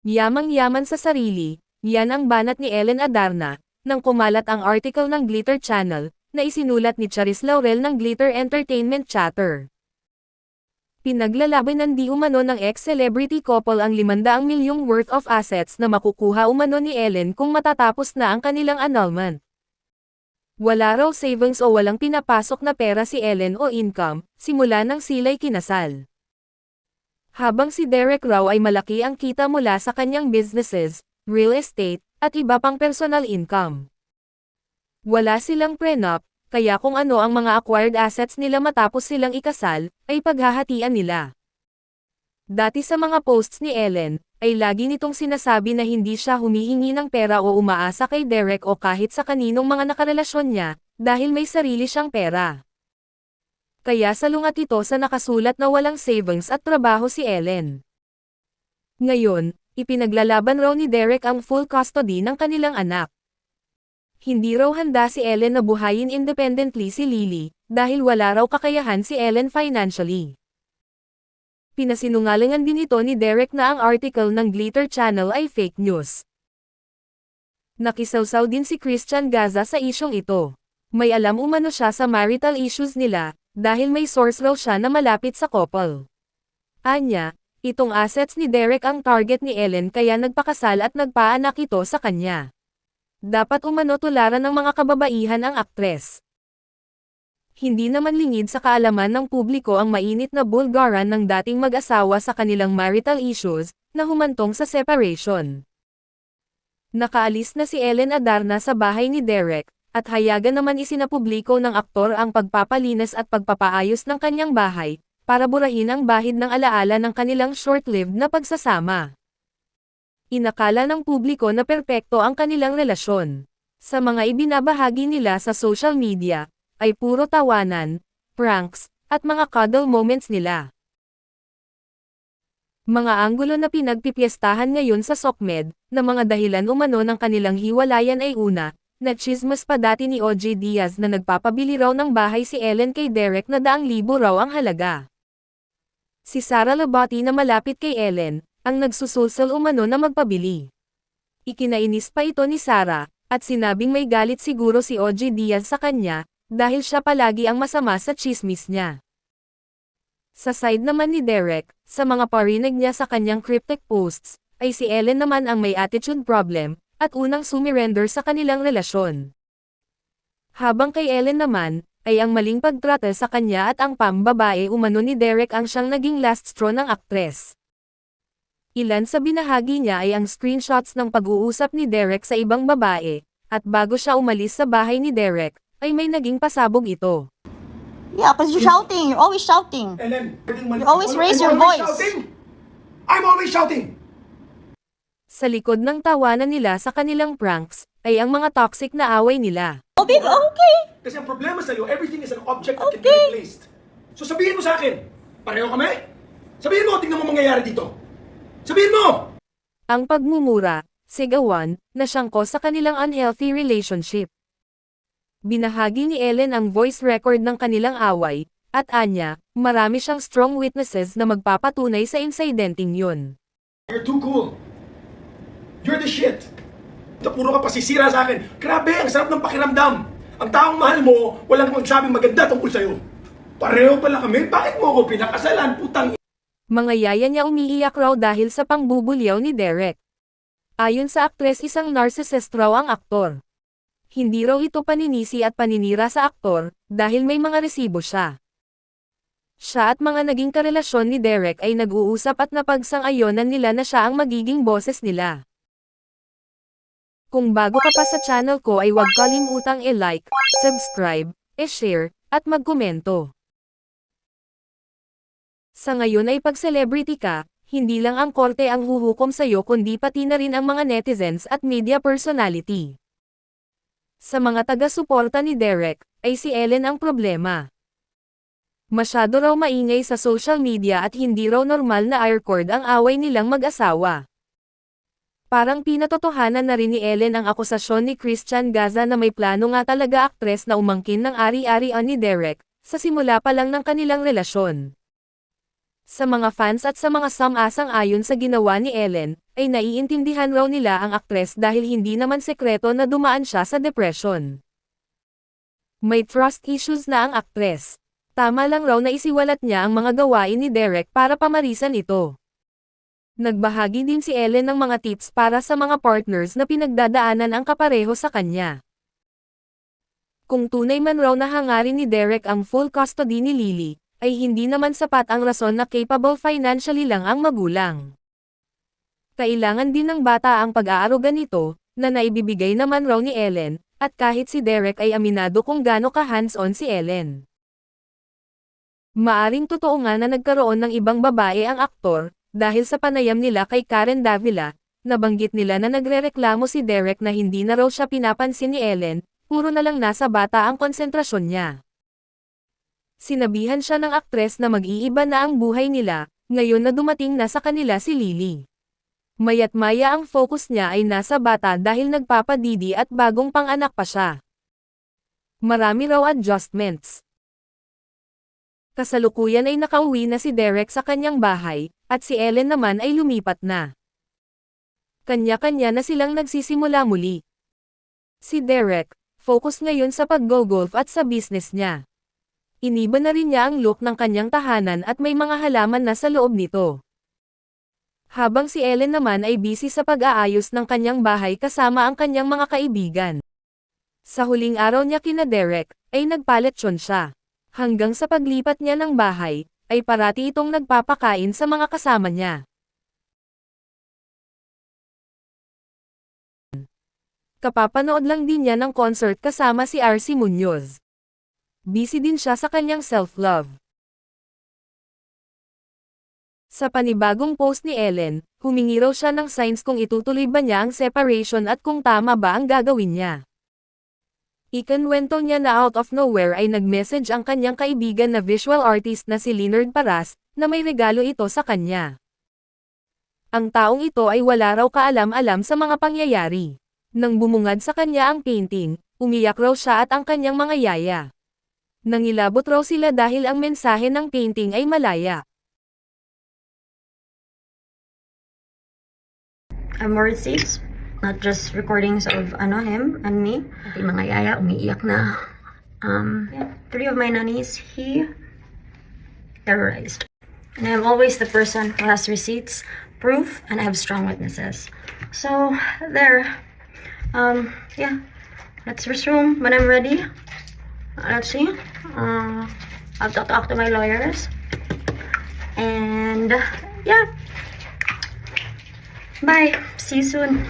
Yamang-yaman sa sarili, yan ang banat ni Ellen Adarna, nang kumalat ang article ng Glitter Channel, na isinulat ni Charis Laurel ng Glitter Entertainment Chatter. Pinaglalaban di umano ng ex-celebrity couple ang 500 milyong worth of assets na makukuha umano ni Ellen kung matatapos na ang kanilang annulment. Wala raw savings o walang pinapasok na pera si Ellen o income, simula nang sila'y kinasal. Habang si Derek raw ay malaki ang kita mula sa kanyang businesses, real estate, at iba pang personal income. Wala silang prenup, kaya kung ano ang mga acquired assets nila matapos silang ikasal, ay paghahatian nila. Dati sa mga posts ni Ellen, ay lagi nitong sinasabi na hindi siya humihingi ng pera o umaasa kay Derek o kahit sa kaninong mga nakarelasyon niya, dahil may sarili siyang pera. Kaya salungat ito sa nakasulat na walang savings at trabaho si Ellen. Ngayon, ipinaglalaban raw ni Derek ang full custody ng kanilang anak. Hindi raw handa si Ellen na buhayin independently si Lily, dahil wala raw kakayahan si Ellen financially. Pinasinungalingan din ito ni Derek na ang article ng Glitter Channel ay fake news. Nakisawsaw din si Christian Gaza sa isyong ito. May alam umano siya sa marital issues nila, dahil may source raw siya na malapit sa couple. Anya, itong assets ni Derek ang target ni Ellen kaya nagpakasal at nagpaanak ito sa kanya. Dapat umano tularan ng mga kababaihan ang aktres. Hindi naman lingid sa kaalaman ng publiko ang mainit na bulgaran ng dating mag-asawa sa kanilang marital issues, na humantong sa separation. Nakaalis na si Ellen Adarna sa bahay ni Derek, at hayagan naman isinapubliko ng aktor ang pagpapalinis at pagpapaayos ng kanyang bahay, para burahin ang bahid ng alaala ng kanilang short-lived na pagsasama. Inakala ng publiko na perpekto ang kanilang relasyon. Sa mga ibinabahagi nila sa social media, ay puro tawanan, pranks, at mga cuddle moments nila. Mga anggulo na pinagpipiestahan ngayon sa SOCMED, na mga dahilan umano ng kanilang hiwalayan ay una, na chismas pa dati ni OJ Diaz na nagpapabili raw ng bahay si Ellen kay Derek na daang libo raw ang halaga. Si Sara Labati na malapit kay Ellen, ang nagsusulsol umano na magpabili. Ikinainis pa ito ni Sara, at sinabing may galit siguro si OJ Diaz sa kanya, dahil siya palagi ang masama sa chismis niya. Sa side naman ni Derek, sa mga parinig niya sa kanyang cryptic posts, ay si Ellen naman ang may attitude problem, at unang sumurrender sa kanilang relasyon. Habang kay Ellen naman, ay ang maling pagtrata sa kanya at ang pambabae umano ni Derek ang siyang naging last straw ng aktres. Ilan sa binahagi niya ay ang screenshots ng pag-uusap ni Derek sa ibang babae, at bago siya umalis sa bahay ni Derek, ay may naging pasabog ito. Yeah, because you're shouting. You're always shouting. Ellen, You always I'm raise your always voice. Shouting. I'm always shouting! Sa likod ng tawanan nila sa kanilang pranks, ay ang mga toxic na away nila. Oh, babe, okay. Kasi ang problema sa'yo, everything is an object that can be Okay. replaced. So sabihin mo sa akin, pareho kami? Sabihin mo, tingnan mo mangyayari dito. Sabihin mo! Ang pagmumura, sigawan, na siyangko sa kanilang unhealthy relationship. Binahagi ni Ellen ang voice record ng kanilang away, at anya, marami siyang strong witnesses na magpapatunay sa incidenting yun. You're too cool. You're the shit. Ito, puro ka pasisira sa akin. Grabe, ang sarap ng pakiramdam. Ang taong mahal mo, walang magsabing maganda tungkol sa'yo. Pareho pala kami, bakit mo ako pinakasalan, putang Mga yaya niya umiiyak raw dahil sa pangbubulyaw ni Derek. Ayon sa aktres isang narcissist raw ang aktor. Hindi raw ito paninisi at paninira sa aktor, dahil may mga resibo siya. Siya at mga naging karelasyon ni Derek ay nag-uusap at napagsang-ayonan nila na siya ang magiging boses nila. Kung bago ka pa sa channel ko ay huwag kalimutang i-like, subscribe, i-share, at magkomento. Sa ngayon ay pag-celebrity ka, hindi lang ang korte ang huhukom sa'yo kundi pati na rin ang mga netizens at media personality. Sa mga taga-suporta ni Derek, ay si Ellen ang problema. Masyado raw maingay sa social media at hindi raw normal na aircord ang away nilang mag-asawa. Parang pinatotohanan na rin ni Ellen ang akusasyon ni Christian Gaza na may plano nga talaga aktres na umangkin ng ari-arian ni Derek, sa simula pa lang ng kanilang relasyon. Sa mga fans at sa mga sam-asang ayon sa ginawa ni Ellen, ay naiintindihan raw nila ang aktres dahil hindi naman sekreto na dumaan siya sa depression. May trust issues na ang aktres. Tama lang raw na isiwalat niya ang mga gawain ni Derek para pamarisan ito. Nagbahagi din si Ellen ng mga tips para sa mga partners na pinagdadaanan ang kapareho sa kanya. Kung tunay man raw na hangarin ni Derek ang full custody ni Lily, ay hindi naman sapat ang rason na capable financially lang ang magulang. Kailangan din ng bata ang pag-aaruga nito, na naibibigay naman raw ni Ellen, at kahit si Derek ay aminado kung gaano ka hands-on si Ellen. Maaring totoo nga na nagkaroon ng ibang babae ang aktor, dahil sa panayam nila kay Karen Davila, nabanggit nila na nagrereklamo si Derek na hindi na raw siya pinapansin ni Ellen, puro na lang nasa bata ang konsentrasyon niya. Sinabihan siya ng aktres na mag-iiba na ang buhay nila, ngayon na dumating na sa kanila si Lily. Mayat maya ang focus niya ay nasa bata dahil nagpapadidi at bagong panganak pa siya. Marami raw adjustments. Kasalukuyan ay nakauwi na si Derek sa kanyang bahay, at si Ellen naman ay lumipat na. Kanya-kanya na silang nagsisimula muli. Si Derek, focus ngayon sa pag-go-golf at sa business niya. Iniba na rin niya ang look ng kanyang tahanan at may mga halaman na sa loob nito. Habang si Ellen naman ay busy sa pag-aayos ng kanyang bahay kasama ang kanyang mga kaibigan. Sa huling araw niya kina Derek, ay nagpaletsyon siya. Hanggang sa paglipat niya ng bahay, ay parati itong nagpapakain sa mga kasama niya. Kapapanood lang din niya ng concert kasama si RC Munoz. Busy din siya sa kanyang self-love. Sa panibagong post ni Ellen, humingi raw siya ng signs kung itutuloy ba niya ang separation at kung tama ba ang gagawin niya. Ikanwento niya na out of nowhere ay nag-message ang kanyang kaibigan na visual artist na si Leonard Paras, na may regalo ito sa kanya. Ang taong ito ay wala raw kaalam-alam sa mga pangyayari. Nang bumungad sa kanya ang painting, umiyak raw siya at ang kanyang mga yaya. Nangilabot raw sila dahil ang mensahe ng painting ay malaya. um, more receipts, not just recordings of ano him and me. Pati mga yaya umiiyak na. Um, yeah, three of my nannies he terrorized. And I'm always the person who has receipts, proof, and I have strong witnesses. So there. Um, yeah. Let's resume when I'm ready. Let's see. Uh, I've to talk to my lawyers. And yeah. Bye. See you soon.